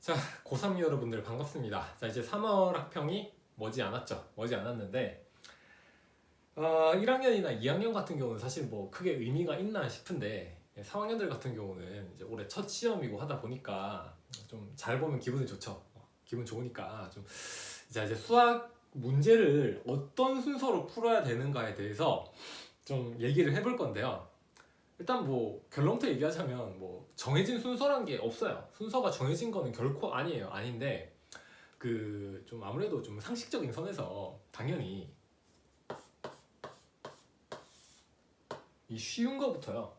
자, 고3 여러분들 반갑습니다. 자, 이제 3월 학평이 머지 않았죠. 머지 않았는데, 어, 1학년이나 2학년 같은 경우는 사실 뭐 크게 의미가 있나 싶은데, 3학년들 같은 경우는 이제 올해 첫 시험이고 하다 보니까 좀 잘 보면 기분이 좋죠. 어, 기분 좋으니까 좀, 자, 이제 수학 문제를 어떤 순서로 풀어야 되는가에 대해서 좀 얘기를 해볼 건데요. 일단 뭐 결론부터 얘기하자면 뭐 정해진 순서란 게 없어요. 순서가 정해진 거는 결코 아니에요. 아닌데 그 좀 아무래도 좀 상식적인 선에서 당연히 이 쉬운 거부터요.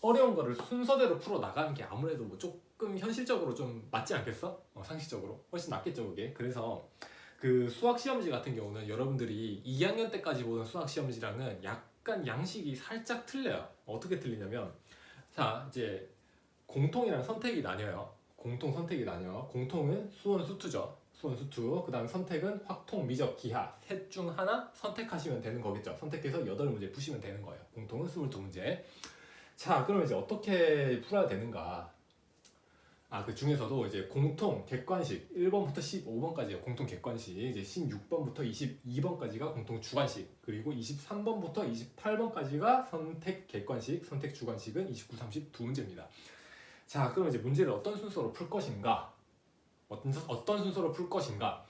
어려운 거를 순서대로 풀어 나가는 게 아무래도 뭐 조금 현실적으로 좀 맞지 않겠어? 어, 상식적으로 훨씬 낫겠죠 그게. 그래서 그 수학 시험지 같은 경우는 여러분들이 2학년 때까지 보던 수학 시험지랑은 약 간 양식이 살짝 틀려요. 어떻게 틀리냐면 자 이제 공통이랑 선택이 나뉘어요. 공통 선택이 나뉘어. 공통은 수원 수투죠. 수원 수투. 그다음 선택은 확통 미적 기하 셋 중 하나 선택하시면 되는 거겠죠. 선택해서 여덟 문제 푸시면 되는 거예요. 공통은 22문제. 자, 그럼 이제 어떻게 풀어야 되는가? 아, 그 중에서도 이제 공통 객관식 1번부터 15번까지가 공통 객관식, 이제 16번부터 22번까지가 공통 주관식, 그리고 23번부터 28번까지가 선택 객관식, 선택 주관식은 29, 30 두 문제입니다. 자, 그럼 이제 문제를 어떤 순서로 풀 것인가? 어떤 수- 어떤 순서로 풀 것인가?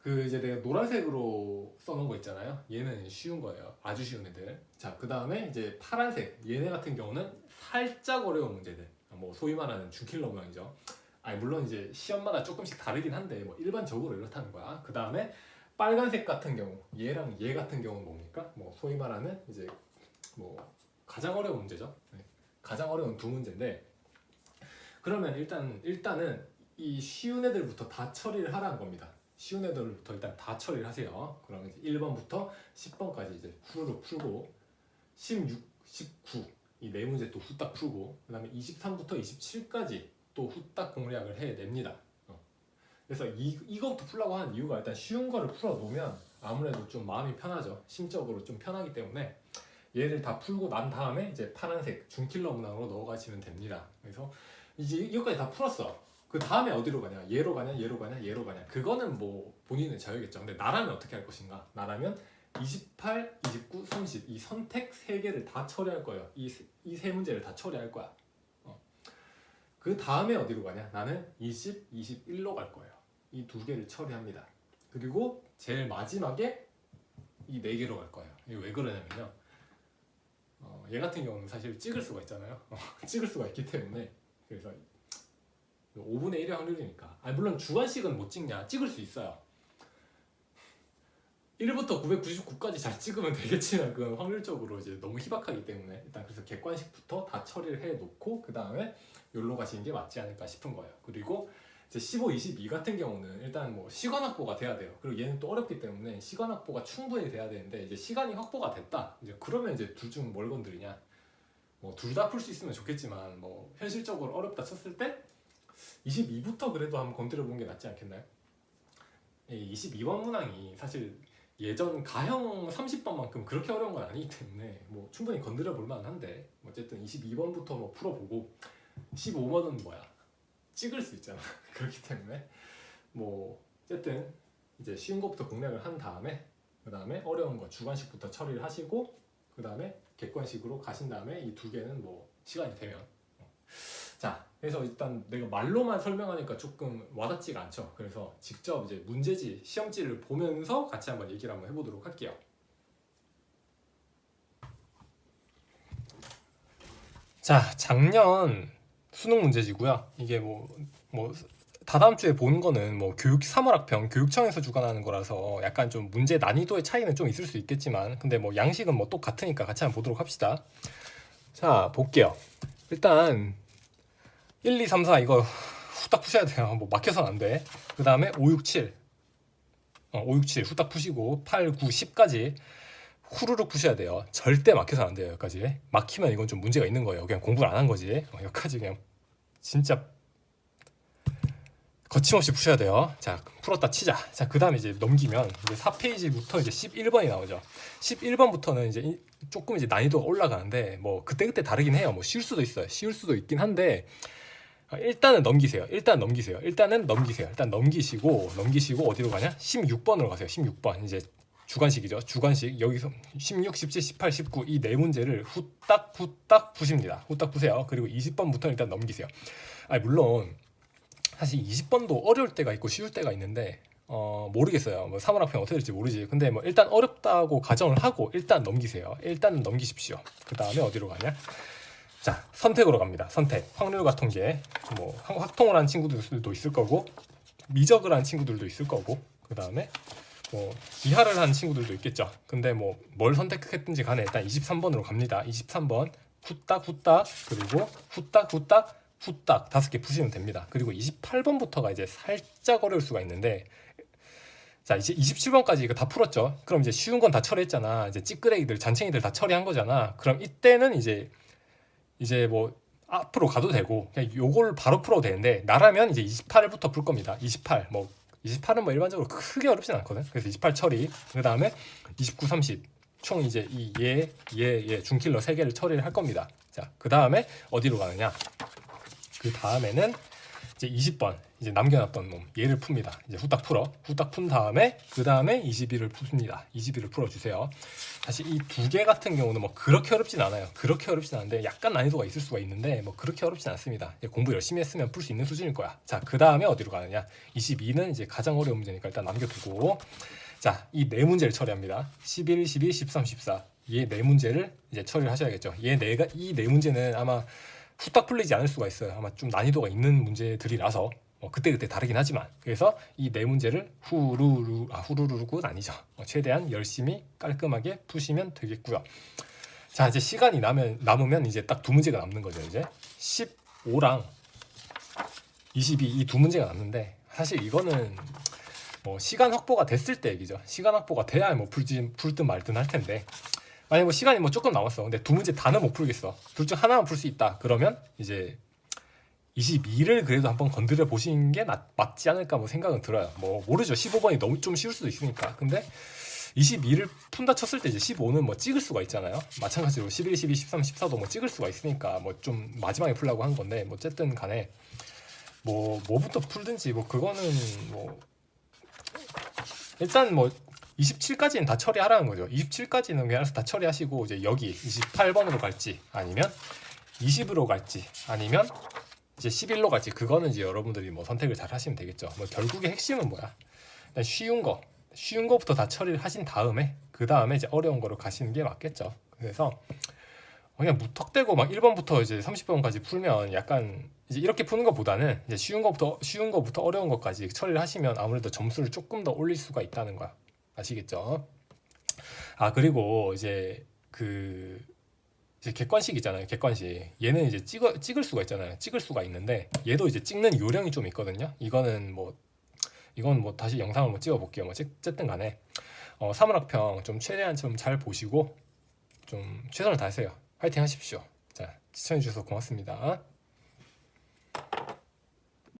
그 이제 내가 노란색으로 써놓은 거 있잖아요. 얘는 쉬운 거예요. 아주 쉬운 애들. 자, 그 다음에 이제 파란색. 얘네 같은 경우는 살짝 어려운 문제들. 뭐 소위 말하는 준킬러 모양이죠. 아니 물론 이제 시험마다 조금씩 다르긴 한데 뭐 일반적으로 이렇다는 거야. 그 다음에 빨간색 같은 경우, 얘랑 얘 같은 경우는 뭡니까? 뭐 소위 말하는 이제 뭐 가장 어려운 문제죠. 네. 가장 어려운 두 문제인데 그러면 일단 일단은 이 쉬운 애들부터 다 처리를 하라는 겁니다. 쉬운 애들부터 일단 다 처리를 하세요. 그러면 이제 1번부터 10번까지 이제 후루룩 풀고 16, 19 이 네 문제 또 후딱 풀고 그 다음에 23부터 27까지 또 후딱 공략을 해냅니다. 어. 그래서 이 이거부터 풀라고 하는 이유가 일단 쉬운 거를 풀어 놓으면 아무래도 좀 마음이 편하죠. 심적으로 좀 편하기 때문에 얘를 다 풀고 난 다음에 이제 파란색 중킬러 문항으로 넣어가시면 됩니다. 그래서 이제 이거까지 다 풀었어. 그 다음에 어디로 가냐? 얘로 가냐? 얘로 가냐? 얘로 가냐? 그거는 뭐 본인의 자유겠죠. 근데 나라면 어떻게 할 것인가? 나라면 28, 29, 30 이 선택 세 개를 다 처리할 거예요. 이이세 문제를 다 처리할 거야. 어. 그 다음에 어디로 가냐? 나는 20, 21로 갈 거예요. 이 두 개를 처리합니다. 그리고 제일 마지막에 이 네 개로 갈 거예요. 이게 왜 그러냐면요. 어, 얘 같은 경우는 사실 찍을 수가 있잖아요. 어, 찍을 수가 있기 때문에 그래서 5분의 1의 확률이니까. 아 물론 주관식은 못 찍냐? 찍을 수 있어요. 1부터 999까지 잘 찍으면 되겠지만 그건 확률적으로 이제 너무 희박하기 때문에 일단 그래서 객관식부터 다 처리를 해 놓고 그 다음에 여기로 가시는 게 맞지 않을까 싶은 거예요. 그리고 이제 15, 22 같은 경우는 일단 뭐 시간 확보가 돼야 돼요. 그리고 얘는 또 어렵기 때문에 시간 확보가 충분히 돼야 되는데 이제 시간이 확보가 됐다. 이제 그러면 이제 둘 중 뭘 건드리냐? 뭐 둘 다 풀 수 있으면 좋겠지만 뭐 현실적으로 어렵다 쳤을 때 22부터 그래도 한번 건드려 보는 게 낫지 않겠나요? 이 22번 문항이 사실 예전 가형 30번만큼 그렇게 어려운 건 아니기 때문에 뭐 충분히 건드려 볼 만한데 어쨌든 22번부터 뭐 풀어보고 15번은 뭐야? 찍을 수 있잖아. 그렇기 때문에 뭐 어쨌든 이제 쉬운 것부터 공략을 한 다음에 그 다음에 어려운 거 주관식부터 처리를 하시고 그 다음에 객관식으로 가신 다음에 이 두 개는 뭐 시간이 되면 그래서 일단 내가 말로만 설명하니까 조금 와닿지가 않죠. 그래서 직접 이제 문제지, 시험지를 보면서 같이 한번 얘기를 한번 해보도록 할게요. 자, 작년 수능 문제지고요. 이게 뭐, 뭐, 다다음 주에 보는 거는 뭐 교육 3월 학평 교육청에서 주관하는 거라서 약간 좀 문제 난이도의 차이는 좀 있을 수 있겠지만 근데 뭐 양식은 뭐 똑같으니까 같이 한번 보도록 합시다. 자, 볼게요. 일단 1, 2, 3, 4 이거 후딱 푸셔야 돼요. 뭐 막혀서는 안 돼. 그 다음에 5, 6, 7. 어, 5, 6, 7 후딱 푸시고 8, 9, 10까지 후루룩 푸셔야 돼요. 절대 막혀서는 안 돼요. 여기까지. 막히면 이건 좀 문제가 있는 거예요. 그냥 공부를 안 한 거지. 어, 여기까지 그냥 진짜 거침없이 푸셔야 돼요. 자, 풀었다 치자. 자, 그 다음에 이제 넘기면 이제 4페이지부터 이제 11번이 나오죠. 11번부터는 이제 이- 조금 이제 난이도가 올라가는데 뭐 그때그때 다르긴 해요. 뭐 쉬울 수도 있어요. 쉬울 수도 있긴 한데 아, 일단은 넘기세요. 일단 넘기세요. 일단은 넘기세요. 일단 넘기시고 넘기시고 어디로 가냐? 16번으로 가세요. 16번 이제 주관식이죠. 주관식 여기서 16, 17, 18, 19 이 네 문제를 후딱 후딱 푸십니다. 후딱 푸세요. 그리고 20번부터 일단 넘기세요. 아 물론 사실 20번도 어려울 때가 있고 쉬울 때가 있는데 어 모르겠어요. 뭐 사문학평 어떻게 될지 모르지. 근데 뭐 일단 어렵다고 가정을 하고 일단 넘기세요. 일단 넘기십시오. 그 다음에 어디로 가냐? 자 선택으로 갑니다. 선택 확률과 통계 뭐 확- 확통을 한 친구들도 있을 거고 미적을 한 친구들도 있을 거고 그 다음에 뭐 기하를 한 친구들도 있겠죠. 근데 뭐 뭘 선택했든지 간에 일단 23번으로 갑니다. 23번 후딱 후딱 그리고 후딱 후딱 후딱 다섯 개 푸시면 됩니다. 그리고 28번부터가 이제 살짝 어려울 수가 있는데 자 이제 27번까지 이거 다 풀었죠. 그럼 이제 쉬운 건 다 처리했잖아. 이제 찌끄레기들 잔챙이들 다 처리한 거잖아. 그럼 이때는 이제 이제 뭐 앞으로 가도 되고 그냥 요걸 바로 풀어도 되는데 나라면 이제 28부터 풀 겁니다. 28 뭐 28은 뭐 일반적으로 크게 어렵진 않거든. 그래서 28 처리. 그 다음에 29, 30. 총 이제 이 얘, 얘, 얘 중킬러 세 개를 처리를 할 겁니다. 자, 그 다음에 어디로 가느냐? 그 다음에는 이제 20번 이제 남겨놨던 놈 얘를 풉니다. 이제 후딱 풀어. 후딱 푼 다음에 그 다음에 21을 풉니다. 21을 풀어주세요. 사실 이두 개 같은 경우는 뭐 그렇게 어렵진 않아요. 그렇게 어렵진 않은데 약간 난이도가 있을 수가 있는데 뭐 그렇게 어렵진 않습니다. 공부 열심히 했으면 풀 수 있는 수준일 거야. 자, 그 다음에 어디로 가느냐? 22는 이제 가장 어려운 문제니까 일단 남겨두고 자, 이 네 문제를 처리합니다. 11, 12, 13, 14. 얘 네 문제를 이제 처리를 하셔야겠죠. 얘이네 문제는 아마 후딱 풀리지 않을 수가 있어요. 아마 좀 난이도가 있는 문제들이라서 뭐 그때 그때 다르긴 하지만 그래서 이 네 문제를 후루루 아 후루루루는 아니죠. 어, 최대한 열심히 깔끔하게 푸시면 되겠고요. 자 이제 시간이 남으면 남으면 이제 딱 두 문제가 남는 거죠. 이제 15랑 22 이 두 문제가 남는데 사실 이거는 뭐 시간 확보가 됐을 때 얘기죠. 시간 확보가 돼야 뭐 풀지 풀든 말든 할 텐데 만약 뭐 시간이 뭐 조금 남았어. 근데 두 문제 다는 못 풀겠어. 둘 중 하나만 풀 수 있다. 그러면 이제 22를 그래도 한번 건드려 보시는 게 낫, 맞지 않을까 뭐 생각은 들어요. 뭐 모르죠. 15번이 너무 좀 쉬울 수도 있으니까. 근데 22를 푼다 쳤을 때 이제 15는 뭐 찍을 수가 있잖아요. 마찬가지로 11, 12, 13, 14도 뭐 찍을 수가 있으니까 뭐 좀 마지막에 풀려고 한 건데 뭐 어쨌든 간에 뭐 뭐부터 풀든지 뭐 그거는 뭐 일단 뭐 27까지는 다 처리하라는 거죠. 27까지는 그냥 다 처리하시고 이제 여기 28번으로 갈지 아니면 20으로 갈지 아니면 이제 11로 갈지 그거는 이제 여러분들이 뭐 선택을 잘 하시면 되겠죠. 뭐 결국의 핵심은 뭐야? 일단 쉬운 거, 쉬운 거부터 다 처리를 하신 다음에 그 다음에 이제 어려운 거로 가시는 게 맞겠죠. 그래서 그냥 무턱대고 막 1번부터 이제 30번까지 풀면 약간 이제 이렇게 푸는 것보다는 이제 쉬운 것부터 쉬운 것부터 어려운 것까지 처리를 하시면 아무래도 점수를 조금 더 올릴 수가 있다는 거야. 아시겠죠? 아 그리고 이제 그 이제 객관식 있잖아요. 객관식. 얘는 이제 찍어 찍을 수가 있잖아요. 찍을 수가 있는데 얘도 이제 찍는 요령이 좀 있거든요. 이거는 뭐 이건 뭐 다시 영상을 뭐 찍어 볼게요. 뭐 어쨌- 어쨌든 간에 어, 사문학평 좀 최대한 좀 잘 보시고 좀 최선을 다하세요. 화이팅 하십시오. 자 시청해 주셔서 고맙습니다.